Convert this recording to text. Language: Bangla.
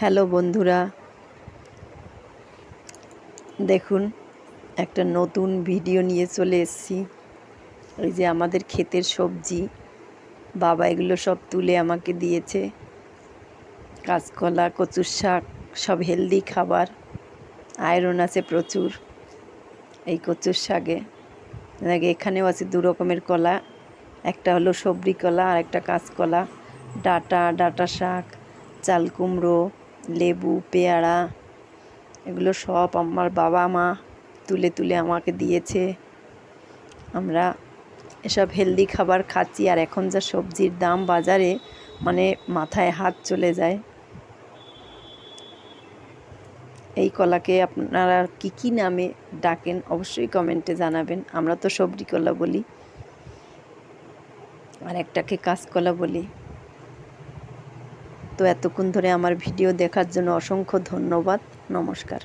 হ্যালো বন্ধুরা। দেখুন, একটা নতুন ভিডিও নিয়ে চলে এসেছি। এই যে আমাদের ক্ষেতের সবজি, বাবা এগুলো সব তুলে আমাকে দিয়েছে। কাঁচকলা, কচুর শাক, সব হেলদি খাবার আয়রন আছে প্রচুর এই কচুর শাকে। আগে এখানেও আছে দু রকমের কলা, একটা হলো সবরি কলা আর একটা কাঁচকলা, ডাটা ডাটা শাক, চাল কুমড়ো লেবু, পেয়ারা, এগুলো সব আমার বাবা মা তুলে তুলে আমাকে দিয়েছে। আমরা এসব হেলদি খাবার খাচ্ছি আর এখন যা সবজির দাম বাজারে মানে মাথায় হাত চলে যায়। এই কলাকে আপনারা কি কি নামে ডাকেন অবশ্যই কমেন্টে জানাবেন। আমরা তো সবরি কলা বলি। আর একটাকে কাঁচকলা বলি। তো এতক্ষণ ধরে আমার ভিডিও দেখার জন্য অসংখ্য ধন্যবাদ। নমস্কার।